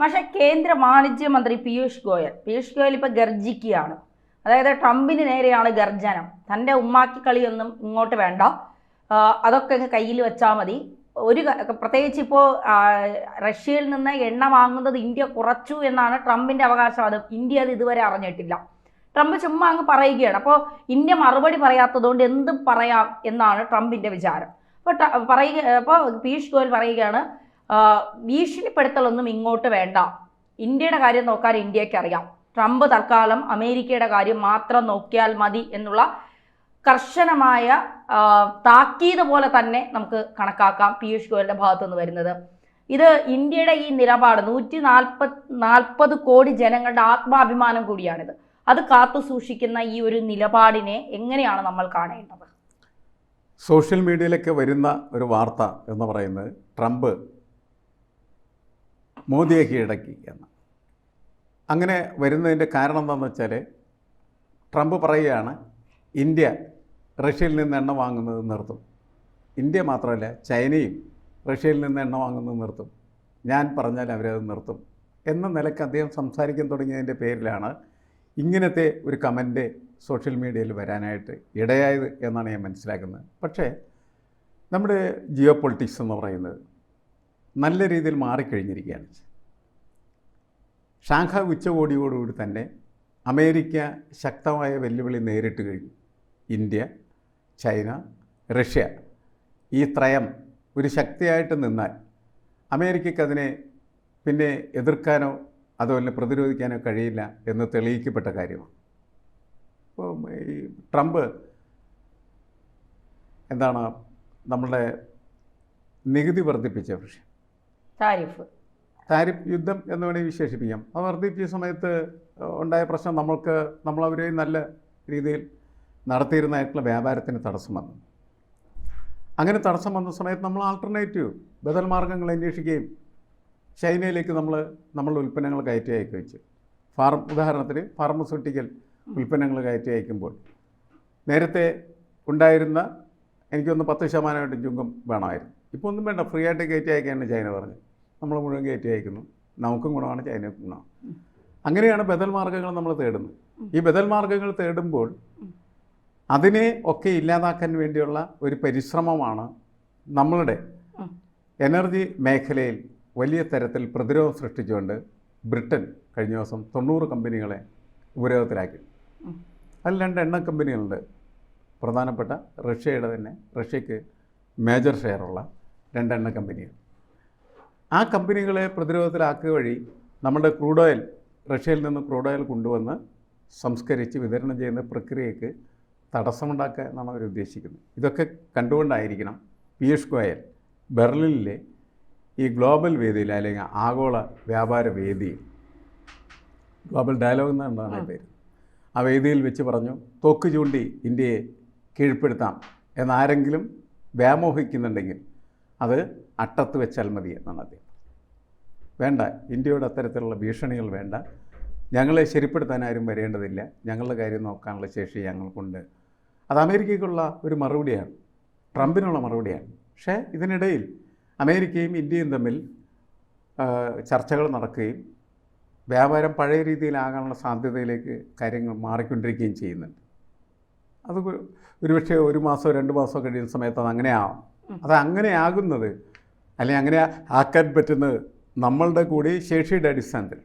പക്ഷെ കേന്ദ്ര വാണിജ്യ മന്ത്രി പീയൂഷ് ഗോയൽ പീയൂഷ് ഗോയൽ ഇപ്പോൾ ഗർജിക്കുകയാണ്. അതായത് ട്രംപിന് നേരെയാണ് ഗർജനം. തന്റെ ഉമ്മാക്കി കളിയൊന്നും ഇങ്ങോട്ട് വേണ്ട. അതൊക്കെ കയ്യിൽ വെച്ചാൽ മതി. ഒരു പ്രത്യേകിച്ച് ഇപ്പോൾ റഷ്യയിൽ നിന്ന് എണ്ണ വാങ്ങുന്നത് ഇന്ത്യ കുറച്ചു എന്നാണ് ട്രംപിന്റെ അവകാശവാദം ഇന്ത്യ അത് ഇതുവരെ അറിഞ്ഞിട്ടില്ല. ട്രംപ് ചുമ്മാ അങ്ങ് പറയുകയാണ്. അപ്പോൾ ഇന്ത്യ മറുപടി പറയാത്തതുകൊണ്ട് എന്തും പറയാം എന്നാണ് ട്രംപിന്റെ വിചാരം. അപ്പോൾ പറയുക അപ്പോൾ പീയൂഷ് ഗോയൽ പറയുകയാണ് ഭീഷണിപ്പെടുത്തലൊന്നും ഇങ്ങോട്ട് വേണ്ട. ഇന്ത്യയുടെ കാര്യം നോക്കാൻ ഇന്ത്യയ്ക്ക് അറിയാം. ട്രംപ് തൽക്കാലം അമേരിക്കയുടെ കാര്യം മാത്രം നോക്കിയാൽ മതി എന്നുള്ള കർശനമായ താക്കീത് പോലെ തന്നെ നമുക്ക് കണക്കാക്കാം പീയൂഷ് ഗോയലിന്റെ ഭാഗത്തു നിന്ന് വരുന്നത്. ഇത് ഇന്ത്യയുടെ ഈ നിലപാട് നൂറ്റി നാൽപ്പത് നാൽപ്പത് കോടി ജനങ്ങളുടെ ആത്മാഭിമാനം കൂടിയാണിത്. അത് കാത്തു സൂക്ഷിക്കുന്ന ഈ ഒരു നിലപാടിനെ എങ്ങനെയാണ് നമ്മൾ കാണേണ്ടത്? സോഷ്യൽ മീഡിയയിലൊക്കെ വരുന്ന ഒരു വാർത്ത എന്ന് പറയുന്നത് ട്രംപ് മോദിയെ കീഴടക്കി എന്ന്. അങ്ങനെ വരുന്നതിന്റെ കാരണം എന്താണെന്ന് വെച്ചാൽ ട്രംപ് പറയുകയാണ് ഇന്ത്യ റഷ്യയിൽ നിന്ന് എണ്ണ വാങ്ങുന്നത് നിർത്തും. ഇന്ത്യ മാത്രമല്ല ചൈനയും റഷ്യയിൽ നിന്ന് എണ്ണ വാങ്ങുന്നത് നിർത്തും. ഞാൻ പറഞ്ഞാൽ അവരത് നിർത്തും. എന്ന നിലയ്ക്ക് അദ്ദേഹം സംസാരിക്കാൻ തുടങ്ങിയതിന്റെ പേരിലാണ് ഇങ്ങനത്തെ ഒരു കമന്റ് സോഷ്യൽ മീഡിയയിൽ വരാനായിട്ട് ഇടയായത് എന്നാണ് ഞാൻ മനസ്സിലാക്കുന്നത്. പക്ഷേ നമ്മുടെ ജിയോ പൊളിറ്റിക്സ് എന്ന് പറയുന്നത് നല്ല രീതിയിൽ മാറിക്കഴിഞ്ഞിരിക്കുകയാണ്. ഷാങ്ഹായ് ഉച്ചകോടിയോടുകൂടി തന്നെ അമേരിക്ക ശക്തമായ വെല്ലുവിളി നേരിട്ട് കഴിഞ്ഞു. ഇന്ത്യ ചൈന റഷ്യ ഈ ത്രയം ഒരു ശക്തിയായിട്ട് നിന്നാൽ അമേരിക്കയ്ക്ക് അതിനെ പിന്നെ എതിർക്കാനോ അതുപോലെ പ്രതിരോധിക്കാനോ കഴിയില്ല എന്ന് തെളിയിക്കപ്പെട്ട കാര്യമാണ്. അപ്പോൾ ഈ ട്രംപ് എന്താണ് നമ്മളുടെ നികുതി വർദ്ധിപ്പിച്ച വിഷയം. താരിഫ്. താരിഫ് യുദ്ധം എന്ന് വേണമെങ്കിൽ വിശേഷിപ്പിക്കാം. അത് വർദ്ധിപ്പിച്ച സമയത്ത് ഉണ്ടായ പ്രശ്നം നമ്മൾക്ക് നമ്മളവരെ നല്ല രീതിയിൽ നടത്തിയിരുന്നതായിട്ടുള്ള വ്യാപാരത്തിന് തടസ്സം വന്നു. അങ്ങനെ തടസ്സം വന്ന സമയത്ത് നമ്മൾ ആൾട്ടർനേറ്റീവ് ബദൽ മാർഗങ്ങൾ അന്വേഷിക്കുകയും ചൈനയിലേക്ക് നമ്മൾ നമ്മളുടെ ഉൽപ്പന്നങ്ങൾ കയറ്റി അയക്കുകയും ചെയ്തു. ഫാർമ ഉദാഹരണത്തിന് ഫാർമസ്യൂട്ടിക്കൽ ഉൽപ്പന്നങ്ങൾ കയറ്റി അയക്കുമ്പോൾ നേരത്തെ ഉണ്ടായിരുന്ന എനിക്കൊന്ന് പത്ത് ശതമാനമായിട്ട് ചുങ്കം വേണമായിരുന്നു. ഇപ്പോൾ ഒന്നും വേണ്ട ഫ്രീ ആയിട്ട് കയറ്റി അയക്കാനാണ് ചൈന പറഞ്ഞത്. നമ്മൾ മുഴുവൻ കയറ്റി അയക്കുന്നു. നമുക്കും ഗുണമാണ് ചൈനയ്ക്ക് ഗുണമാണ്. അങ്ങനെയാണ് ബദൽ മാർഗങ്ങൾ നമ്മൾ തേടുന്നത്. ഈ ബദൽ മാർഗങ്ങൾ തേടുമ്പോൾ അതിനെ ഒക്കെ ഇല്ലാതാക്കാൻ വേണ്ടിയുള്ള ഒരു പരിശ്രമമാണ് നമ്മളുടെ എനർജി മേഖലയിൽ വലിയ തരത്തിൽ പ്രതിരോധം സൃഷ്ടിച്ചുകൊണ്ട് ബ്രിട്ടൻ കഴിഞ്ഞ ദിവസം തൊണ്ണൂറ് കമ്പനികളെ ഉപരോധത്തിലാക്കി. അതിൽ രണ്ട് എണ്ണ കമ്പനികളുണ്ട്. പ്രധാനപ്പെട്ട റഷ്യയുടെ തന്നെ റഷ്യക്ക് മേജർ ഷെയറുള്ള രണ്ടെണ്ണ കമ്പനികൾ. ആ കമ്പനികളെ പ്രതിരോധത്തിലാക്കുക വഴി നമ്മുടെ ക്രൂഡ് ഓയിൽ റഷ്യയിൽ നിന്ന് ക്രൂഡ് ഓയിൽ കൊണ്ടുവന്ന് സംസ്കരിച്ച് വിതരണം ചെയ്യുന്ന പ്രക്രിയയ്ക്ക് തടസ്സമുണ്ടാക്കുക എന്നാണ് അവർ ഉദ്ദേശിക്കുന്നത്. ഇതൊക്കെ കണ്ടുകൊണ്ടായിരിക്കണം പീയൂഷ് ഗോയൽ ബെർലിനിലെ ഈ ഗ്ലോബൽ വേദിയിൽ അല്ലെങ്കിൽ ആഗോള വ്യാപാര വേദിയിൽ. ഗ്ലോബൽ ഡയലോഗ് എന്നാണ് പേര്. ആ വേദിയിൽ വെച്ച് പറഞ്ഞു തോക്ക് ചൂണ്ടി ഇന്ത്യയെ കീഴ്പ്പെടുത്താം എന്നാരെങ്കിലും വ്യാമോഹിക്കുന്നുണ്ടെങ്കിൽ അത് അട്ടത്ത് വെച്ചാൽ മതി എന്നാണ് അദ്ദേഹം വേണ്ട ഇന്ത്യയുടെ അത്തരത്തിലുള്ള ഭീഷണികൾ വേണ്ട. ഞങ്ങളെ ശരിപ്പെടുത്താൻ ആരും വരേണ്ടതില്ല. ഞങ്ങളുടെ കാര്യം നോക്കാനുള്ള ശേഷി ഞങ്ങൾക്കുണ്ട്. അത് അമേരിക്കയ്ക്കുള്ള ഒരു മറുപടിയാണ്. ട്രംപിനുള്ള മറുപടിയാണ്. പക്ഷേ ഇതിനിടയിൽ അമേരിക്കയും ഇന്ത്യയും തമ്മിൽ ചർച്ചകൾ നടക്കുകയും വ്യാപാരം പഴയ രീതിയിലാകാനുള്ള സാധ്യതയിലേക്ക് കാര്യങ്ങൾ മാറിക്കൊണ്ടിരിക്കുകയും ചെയ്യുന്നുണ്ട്. അത് ഒരു- ഒരുപക്ഷെ ഒരു മാസമോ രണ്ട് മാസമോ കഴിയുന്ന സമയത്ത് അത് അങ്ങനെ ആവാം അത് അങ്ങനെ ആകുന്നത് അല്ലെങ്കിൽ അങ്ങനെ ആക്കാൻ പറ്റുന്നത് നമ്മളുടെ കൂടി ശേഷിയുടെ അടിസ്ഥാനത്തിൽ.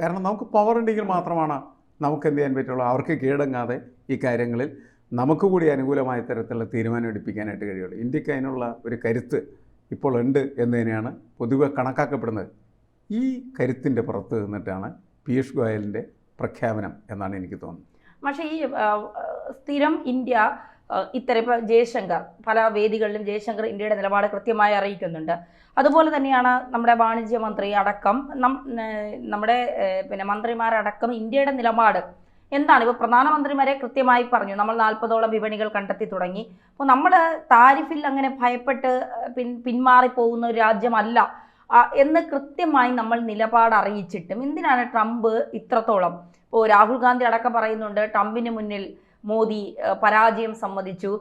കാരണം നമുക്ക് പവർ ഉണ്ടെങ്കിൽ മാത്രമാണ് നമുക്ക് എന്ത് ചെയ്യാൻ പറ്റുള്ളൂ? അവർക്ക് കീഴടങ്ങാതെ ഈ കാര്യങ്ങളിൽ നമുക്ക് കൂടി അനുകൂലമായ തരത്തിലുള്ള തീരുമാനം എടുപ്പിക്കാനായിട്ട് കഴിയുള്ളൂ. ഇന്ത്യയ്ക്ക് അതിനുള്ള ഒരു കരുത്ത് ഇപ്പോൾ ഉണ്ട് എന്ന് തന്നെയാണ് പൊതുവെ കണക്കാക്കപ്പെടുന്നത്. ഈ കരുത്തിന്റെ പുറത്ത് നിന്നിട്ടാണ് പീയൂഷ് ഗോയലിന്റെ പ്രഖ്യാപനം എന്നാണ് എനിക്ക് തോന്നുന്നത്. പക്ഷേ ഈ സ്ഥിരം ഇന്ത്യ ഇത്തരം ഇപ്പോൾ ജയശങ്കർ പല വേദികളിലും ജയശങ്കർ ഇന്ത്യയുടെ നിലപാട് കൃത്യമായി അറിയിക്കുന്നുണ്ട്. അതുപോലെ തന്നെയാണ് നമ്മുടെ വാണിജ്യ മന്ത്രി അടക്കം നമ്മുടെ പിന്നെ മന്ത്രിമാരടക്കം ഇന്ത്യയുടെ നിലപാട് എന്താണ്? ഇപ്പോൾ പ്രധാനമന്ത്രിമാരെ കൃത്യമായി പറഞ്ഞു. നമ്മൾ നാൽപ്പതോളം വിപണികൾ കണ്ടെത്തി തുടങ്ങി. അപ്പോൾ നമ്മൾ താരിഫിൽ അങ്ങനെ ഭയപ്പെട്ട് പിൻ പിന്മാറി പോകുന്ന ഒരു രാജ്യമല്ല. എന്ന് കൃത്യമായി നമ്മൾ നിലപാട് അറിയിച്ചിട്ടും. എന്തിനാണ് ട്രംപ് ഇത്രത്തോളം? ഇപ്പോൾ രാഹുൽ ഗാന്ധി അടക്കം പറയുന്നുണ്ട് ട്രംപിന് മുന്നിൽ മോദി പരാജയം സമ്മതിച്ചു.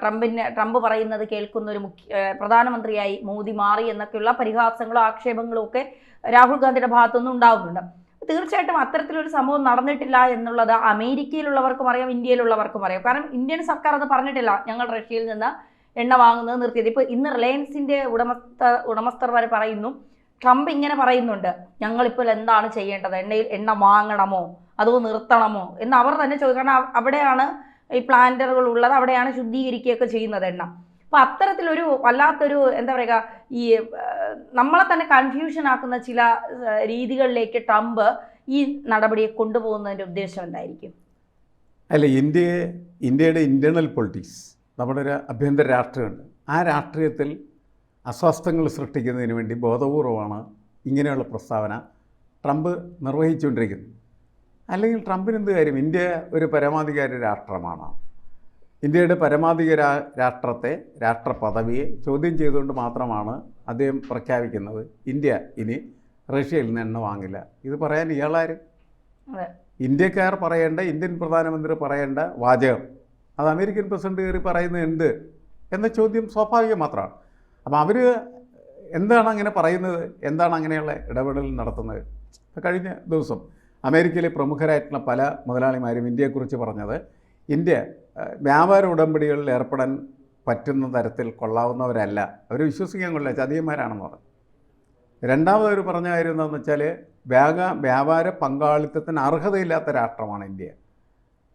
ട്രംപിന് ട്രംപ് പറയുന്നത് കേൾക്കുന്ന ഒരു മുഖ്യ പ്രധാനമന്ത്രിയായി മോദി മാറി എന്നൊക്കെയുള്ള പരിഹാസങ്ങളും ആക്ഷേപങ്ങളും ഒക്കെ രാഹുൽ ഗാന്ധിയുടെ ഭാഗത്തുനിന്ന് ഉണ്ടാകുന്നുണ്ട് തീർച്ചയായിട്ടും അത്തരത്തിലൊരു സംഭവം നടന്നിട്ടില്ല എന്നുള്ളത് അമേരിക്കയിലുള്ളവർക്കും അറിയാം ഇന്ത്യയിലുള്ളവർക്കും അറിയാം. കാരണം ഇന്ത്യൻ സർക്കാർ അത് പറഞ്ഞിട്ടില്ല. ഞങ്ങൾ റഷ്യയിൽ നിന്ന് എണ്ണ വാങ്ങുന്നത് നിർത്തിയത്. ഇപ്പോൾ ഇന്ന് റിലയൻസിന്റെ ഉടമസ്ഥ ഉടമസ്ഥർ വരെ പറയുന്നു ട്രംപ് ഇങ്ങനെ പറയുന്നുണ്ട്. ഞങ്ങളിപ്പോൾ എന്താണ് ചെയ്യേണ്ടത്? എണ്ണയിൽ എണ്ണ വാങ്ങണമോ? അതോ നിർത്തണമോ? എന്ന് അവർ തന്നെ ചോദിക്കണം അവിടെയാണ് ഈ പ്ലാന്ററുകൾ ഉള്ളത്. അവിടെയാണ് ശുദ്ധീകരിക്കുകയൊക്കെ ചെയ്യുന്നത് എണ്ണ. അപ്പോൾ അത്തരത്തിലൊരു വല്ലാത്തൊരു എന്താ പറയുക ഈ നമ്മളെ തന്നെ കൺഫ്യൂഷൻ ആക്കുന്ന ചില രീതികളിലേക്ക് ട്രംപ് ഈ നടപടിയെ കൊണ്ടുപോകുന്നതിന്റെ ഉദ്ദേശം എന്തായിരിക്കും? അല്ല ഇന്ത്യയെ ഇന്ത്യയുടെ ഇന്റേർണൽ പൊളിറ്റിക്സ് നമ്മുടെ ഒരു ആഭ്യന്തര രാഷ്ട്രീയമുണ്ട്. ആ രാഷ്ട്രീയത്തിൽ അസ്വസ്ഥങ്ങൾ സൃഷ്ടിക്കുന്നതിന് വേണ്ടി ബോധപൂർവമാണ് ഇങ്ങനെയുള്ള പ്രസ്താവന ട്രംപ് നിർവഹിച്ചുകൊണ്ടിരിക്കുന്നത്. അല്ലെങ്കിൽ ട്രംപിന് എന്ത് കാര്യം? ഇന്ത്യ ഒരു പരമാധികാര രാഷ്ട്രമാണ്. ഇന്ത്യയുടെ പരമാധികാര രാഷ്ട്രത്തെ രാഷ്ട്ര പദവിയെ ചോദ്യം ചെയ്തുകൊണ്ട് മാത്രമാണ് അദ്ദേഹം പ്രഖ്യാപിക്കുന്നത്. ഇന്ത്യ ഇനി റഷ്യയിൽ നിന്ന് എണ്ണ വാങ്ങില്ല. ഇത് പറയാൻ ഇയാളാര്? ഇന്ത്യക്കാർ പറയേണ്ട ഇന്ത്യൻ പ്രധാനമന്ത്രി പറയേണ്ട വാചകം. അത് അമേരിക്കൻ പ്രസിഡന്റ് കയറി പറയുന്നത് എന്ത്? എന്ന ചോദ്യം സ്വാഭാവികം മാത്രമാണ്. അപ്പം അവർ എന്താണ് അങ്ങനെ പറയുന്നത്? എന്താണ് അങ്ങനെയുള്ള ഇടപെടൽ നടത്തുന്നത്? കഴിഞ്ഞ ദിവസം അമേരിക്കയിലെ പ്രമുഖരായിട്ടുള്ള പല മുതലാളിമാരും ഇന്ത്യയെക്കുറിച്ച് പറഞ്ഞത് ഇന്ത്യ വ്യാപാര ഉടമ്പടികളിൽ ഏർപ്പെടാൻ പറ്റുന്ന തരത്തിൽ കൊള്ളാവുന്നവരല്ല. അവർ വിശ്വസിക്കാൻ കൊള്ളില്ല ചതിയന്മാരാണെന്ന് പറഞ്ഞു. രണ്ടാമത് അവർ പറഞ്ഞ കാര്യം എന്താണെന്ന് വെച്ചാൽ വ്യാക വ്യാപാര പങ്കാളിത്തത്തിന് അർഹതയില്ലാത്ത രാഷ്ട്രമാണ് ഇന്ത്യ.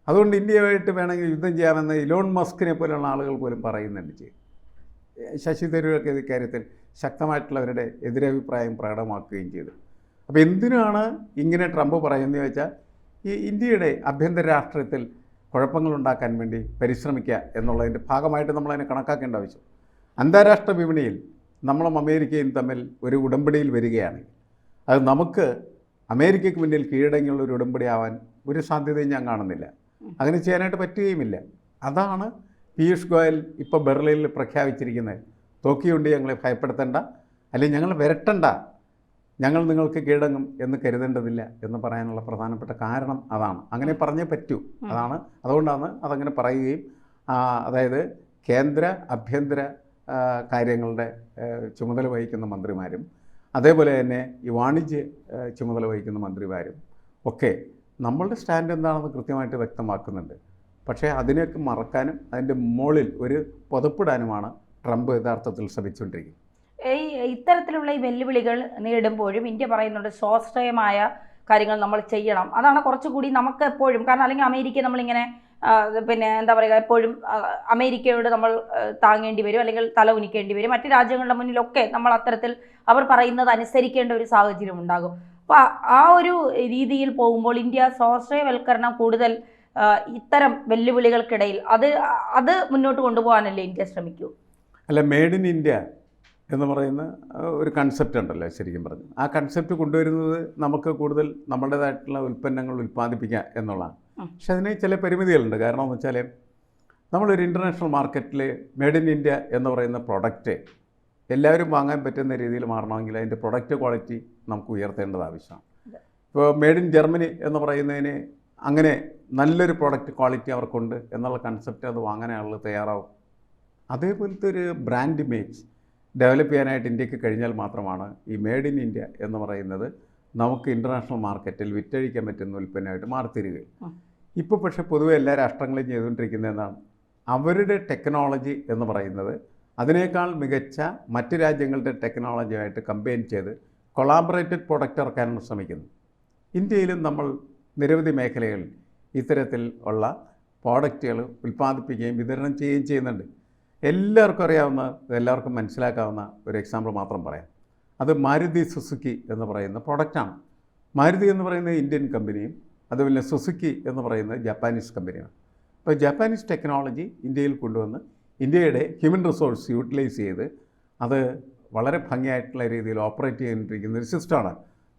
അതുകൊണ്ട് ഇന്ത്യയുമായിട്ട് വേണമെങ്കിൽ യുദ്ധം ചെയ്യാമെന്ന് ഇലോൺ മസ്കിനെ പോലെയുള്ള ആളുകൾ പോലും പറയുന്നുണ്ട് ചെയ്യും ശശി തരൂരൊക്കെ ഇക്കാര്യത്തിൽ ശക്തമായിട്ടുള്ളവരുടെ എതിരഭിപ്രായം പ്രകടമാക്കുകയും ചെയ്തു. അപ്പോൾ എന്തിനാണ് ഇങ്ങനെ ട്രംപ് പറയുന്നത് വെച്ചാൽ ഈ ഇന്ത്യയുടെ ആഭ്യന്തര രാഷ്ട്രീയത്തിൽ കുഴപ്പങ്ങളുണ്ടാക്കാൻ വേണ്ടി പരിശ്രമിക്കുക എന്നുള്ളതിന്റെ ഭാഗമായിട്ട് നമ്മളതിനെ കണക്കാക്കേണ്ട ആവശ്യം. അന്താരാഷ്ട്ര വിപണിയിൽ നമ്മളും അമേരിക്കയും തമ്മിൽ ഒരു ഉടമ്പടിയിൽ വരികയാണ് അത് നമുക്ക് അമേരിക്കയ്ക്ക് മുന്നിൽ കീഴടങ്ങിയുള്ള ഒരു ഉടമ്പടി ആവാൻ ഒരു സാധ്യതയും ഞാൻ കാണുന്നില്ല. അങ്ങനെ ചെയ്യാനായിട്ട് പറ്റുകയുമില്ല. അതാണ് പീയൂഷ് ഗോയൽ ഇപ്പോൾ ബെർലിനിൽ പ്രഖ്യാപിച്ചിരിക്കുന്നത്. തോക്കിയുണ്ട് ഞങ്ങളെ ഭയപ്പെടുത്തേണ്ട. അല്ലെങ്കിൽ ഞങ്ങൾ വരട്ടണ്ട. ഞങ്ങൾ നിങ്ങൾക്ക് കീഴടങ്ങും എന്ന് കരുതേണ്ടതില്ല എന്ന് പറയാനുള്ള പ്രധാനപ്പെട്ട കാരണം അതാണ്. അങ്ങനെ പറഞ്ഞേ പറ്റൂ. അതാണ്. അതുകൊണ്ടാണ് അതങ്ങനെ പറയുകയും അതായത് കേന്ദ്ര ആഭ്യന്തര കാര്യങ്ങളുടെ ചുമതല വഹിക്കുന്ന മന്ത്രിമാരും അതേപോലെ തന്നെ ഈ വാണിജ്യ ചുമതല വഹിക്കുന്ന മന്ത്രിമാരും ഒക്കെ നമ്മളുടെ സ്റ്റാൻഡ് എന്താണെന്ന് കൃത്യമായിട്ട് വ്യക്തമാക്കുന്നുണ്ട്. പക്ഷേ അതിനെയൊക്കെ മറക്കാനും അതിന്റെ മുകളിൽ ഒരു പുതപ്പിടാനുമാണ് ട്രംപ് യഥാർത്ഥത്തിൽ ശ്രമിച്ചുകൊണ്ടിരിക്കുന്നത്. ഇത്തരത്തിലുള്ള ഈ വെല്ലുവിളികൾ നേരിടുമ്പോഴും ഇന്ത്യ പറയുന്നുണ്ട് സ്വാശ്രയമായ കാര്യങ്ങൾ നമ്മൾ ചെയ്യണം. അതാണ് കുറച്ചുകൂടി നമുക്ക് എപ്പോഴും കാരണം അല്ലെങ്കിൽ അമേരിക്ക നമ്മളിങ്ങനെ പിന്നെ എന്താ പറയുക എപ്പോഴും അമേരിക്കയോട് നമ്മൾ താങ്ങേണ്ടി വരും അല്ലെങ്കിൽ തല ഉനിക്കേണ്ടി വരും. മറ്റു രാജ്യങ്ങളുടെ മുന്നിലൊക്കെ നമ്മൾ അത്തരത്തിൽ അവർ പറയുന്നത് അനുസരിക്കേണ്ട ഒരു സാഹചര്യം ഉണ്ടാകും. അപ്പോൾ ആ ഒരു രീതിയിൽ പോകുമ്പോൾ ഇന്ത്യ സ്വാശ്രയവൽക്കരണം കൂടുതൽ ഇത്തരം വെല്ലുവിളികൾക്കിടയിൽ അത് അത് മുന്നോട്ട് കൊണ്ടുപോകാനല്ലേ ഇന്ത്യ ശ്രമിക്കൂ? അല്ല മേഡ് ഇൻ ഇന്ത്യ എന്ന് പറയുന്ന ഒരു കൺസെപ്റ്റ് ഉണ്ടല്ലോ ശരിക്കും പറഞ്ഞു. ആ കൺസെപ്റ്റ് കൊണ്ടുവരുന്നത് നമുക്ക് കൂടുതൽ നമ്മുടേതായിട്ടുള്ള ഉൽപ്പന്നങ്ങൾ ഉൽപ്പാദിപ്പിക്കുക എന്നുള്ളതാണ്. പക്ഷെ അതിന് ചില പരിമിതികളുണ്ട്. കാരണം എന്ന് വെച്ചാൽ നമ്മളൊരു ഇന്റർനാഷണൽ മാർക്കറ്റിൽ മെയ്ഡ് ഇൻ ഇന്ത്യ എന്ന് പറയുന്ന പ്രൊഡക്റ്റ് എല്ലാവരും വാങ്ങാൻ പറ്റുന്ന രീതിയിൽ മാറണമെങ്കിൽ അതിന്റെ പ്രൊഡക്റ്റ് ക്വാളിറ്റി നമുക്ക് ഉയർത്തേണ്ടത് ആവശ്യമാണ്. ഇപ്പോൾ മെയ്ഡ് ഇൻ ജർമ്മനി എന്ന് പറയുന്നതിന് അങ്ങനെ നല്ലൊരു പ്രൊഡക്റ്റ് ക്വാളിറ്റി അവർക്കുണ്ട് എന്നുള്ള കൺസെപ്റ്റ് അത് വാങ്ങാൻ ആളുകൾ തയ്യാറാവും. അതേപോലത്തെ ഒരു ബ്രാൻഡ് ഇമേജ് ഡെവലപ്പ് ചെയ്യാനായിട്ട് ഇന്ത്യയ്ക്ക് കഴിഞ്ഞാൽ മാത്രമാണ് ഈ മെയ്ഡ് ഇൻ ഇന്ത്യ എന്ന് പറയുന്നത് നമുക്ക് ഇന്റർനാഷണൽ മാർക്കറ്റിൽ വിറ്റഴിക്കാൻ പറ്റുന്ന ഉൽപ്പന്നമായിട്ട് മാറിത്തരികയും. ഉം. ഇപ്പോൾ പക്ഷേ പൊതുവെ എല്ലാ രാഷ്ട്രങ്ങളും ചെയ്തുകൊണ്ടിരിക്കുന്നത് എന്താണ്? അവരുടെ ടെക്നോളജി എന്ന് പറയുന്നത് അതിനേക്കാൾ മികച്ച മറ്റ് രാജ്യങ്ങളുടെ ടെക്നോളജിയായിട്ട് കമ്പയിൻ ചെയ്ത് കൊളാബറേറ്റഡ് പ്രൊഡക്റ്റ് ഇറക്കാനാണ് ശ്രമിക്കുന്നത് ഇന്ത്യയിലും നമ്മൾ നിരവധി മേഖലകളിൽ ഇത്തരത്തിൽ ഉള്ള പ്രോഡക്റ്റുകൾ ഉൽപ്പാദിപ്പിക്കുകയും വിതരണം ചെയ്യുകയും ചെയ്യുന്നുണ്ട്. എല്ലാവർക്കും അറിയാവുന്ന എല്ലാവർക്കും മനസ്സിലാക്കാവുന്ന ഒരു എക്സാമ്പിൾ മാത്രം പറയാം. അത് മാരുതി സുസുക്കി എന്ന് പറയുന്ന പ്രൊഡക്റ്റാണ് മാരുതി എന്ന് പറയുന്നത് ഇന്ത്യൻ കമ്പനിയും അതുപോലെ സുസുക്കി എന്ന് പറയുന്നത് ജാപ്പാനീസ് കമ്പനിയാണ് അപ്പോൾ ജാപ്പാനീസ് ടെക്നോളജി ഇന്ത്യയിൽ കൊണ്ടുവന്ന് ഇന്ത്യയുടെ ഹ്യൂമൻ റിസോഴ്സ് യൂട്ടിലൈസ് ചെയ്ത് അത് വളരെ ഭംഗിയായിട്ടുള്ള രീതിയിൽ ഓപ്പറേറ്റ് ചെയ്തുകൊണ്ടിരിക്കുന്ന ഒരു സിസ്റ്റമാണ്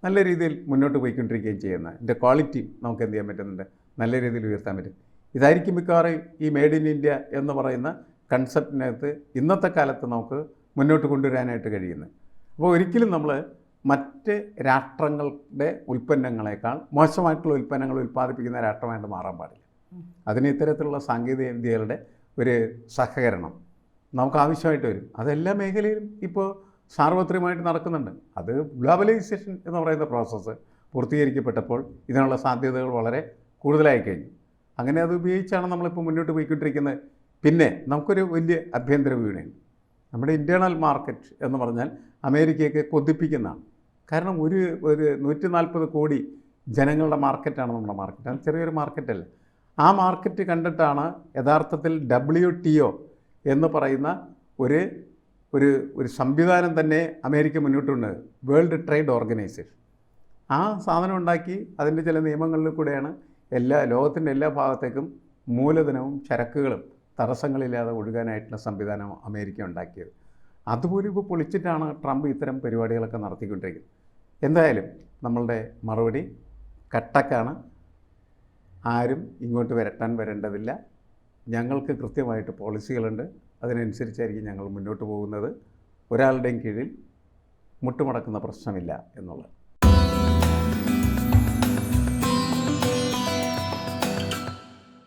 നല്ല രീതിയിൽ മുന്നോട്ട് പോയിക്കൊണ്ടിരിക്കുകയും ചെയ്യുന്നത്. ഇതിന്റെ ക്വാളിറ്റി നമുക്ക് എന്ത് ചെയ്യാൻ പറ്റുന്നുണ്ട്? നല്ല രീതിയിൽ ഉയർത്താൻ പറ്റും. ഇതായിരിക്കും മിക്കവാറും ഈ മെയ്ഡ് ഇൻ ഇന്ത്യ എന്ന് പറയുന്ന കൺസെപ്റ്റിനകത്ത് ഇന്നത്തെ കാലത്ത് നമുക്ക് മുന്നോട്ട് കൊണ്ടുവരാനായിട്ട് കഴിയുന്നത് അപ്പോൾ ഒരിക്കലും നമ്മൾ മറ്റ് രാഷ്ട്രങ്ങളുടെ ഉൽപ്പന്നങ്ങളെക്കാൾ മോശമായിട്ടുള്ള ഉൽപ്പന്നങ്ങൾ ഉൽപ്പാദിപ്പിക്കുന്ന രാഷ്ട്രമായിട്ട് മാറാൻ പാടില്ല. അതിന് ഇത്തരത്തിലുള്ള സാങ്കേതിക വിദ്യകളുടെ ഒരു സഹകരണം നമുക്ക് ആവശ്യമായിട്ട് വരും. അതെല്ലാ മേഖലയിലും ഇപ്പോൾ സാർവത്രികമായിട്ട് നടക്കുന്നുണ്ട്. അത് ഗ്ലോബലൈസേഷൻ എന്ന് പറയുന്ന പ്രോസസ്സ് പൂർത്തീകരിക്കപ്പെട്ടപ്പോൾ ഇതിനുള്ള സാധ്യതകൾ വളരെ കൂടുതലായി കഴിഞ്ഞു. അങ്ങനെ അത് ഉപയോഗിച്ചാണ് നമ്മളിപ്പോൾ മുന്നോട്ട് പോയിക്കൊണ്ടിരിക്കുന്നത്. പിന്നെ നമുക്കൊരു വലിയ അഭ്യന്തര വീണയുണ്ട് നമ്മുടെ ഇന്റേർണൽ മാർക്കറ്റ് എന്ന് പറഞ്ഞാൽ അമേരിക്കയൊക്കെ കൊതിപ്പിക്കുന്നതാണ്. കാരണം ഒരു ഒരു നൂറ്റി നാൽപ്പത് കോടി ജനങ്ങളുടെ മാർക്കറ്റാണ് നമ്മുടെ മാർക്കറ്റ് അത് ചെറിയൊരു മാർക്കറ്റല്ല ആ മാർക്കറ്റ് കണ്ടിട്ടാണ് യഥാർത്ഥത്തിൽ ഡബ്ല്യു ടി ഒ എന്ന് പറയുന്ന ഒരു ഒരു ഒരു സംവിധാനം തന്നെ അമേരിക്ക മുന്നോട്ട് മുന്നോട്ടുണ്ട്. വേൾഡ് ട്രേഡ് ഓർഗനൈസേഷൻ ആ സാധനം ഉണ്ടാക്കി അതിന്റെ ചില നിയമങ്ങളിൽ കൂടെയാണ് എല്ലാ ലോകത്തിന്റെ എല്ലാ ഭാഗത്തേക്കും മൂലധനവും ചരക്കുകളും തടസ്സങ്ങളില്ലാതെ ഒഴുകാനായിട്ടുള്ള സംവിധാനം അമേരിക്ക ഉണ്ടാക്കിയത്. അതുപോലും ഇപ്പോൾ പൊളിച്ചിട്ടാണ് ട്രംപ് ഇത്തരം പരിപാടികളൊക്കെ നടത്തിക്കൊണ്ടിരിക്കുന്നത്. എന്തായാലും നമ്മളുടെ മറുപടി കട്ടക്കാണ്. ആരും ഇങ്ങോട്ട് വരട്ടാൻ വരേണ്ടതില്ല. ഞങ്ങൾക്ക് കൃത്യമായിട്ട് പോളിസികളുണ്ട്. അതിനനുസരിച്ചായിരിക്കും ഞങ്ങൾ മുന്നോട്ട് പോകുന്നത്. ഒരാളുടെയും കീഴിൽ മുട്ടുമടക്കുന്ന പ്രശ്നമില്ല എന്നുള്ളത്.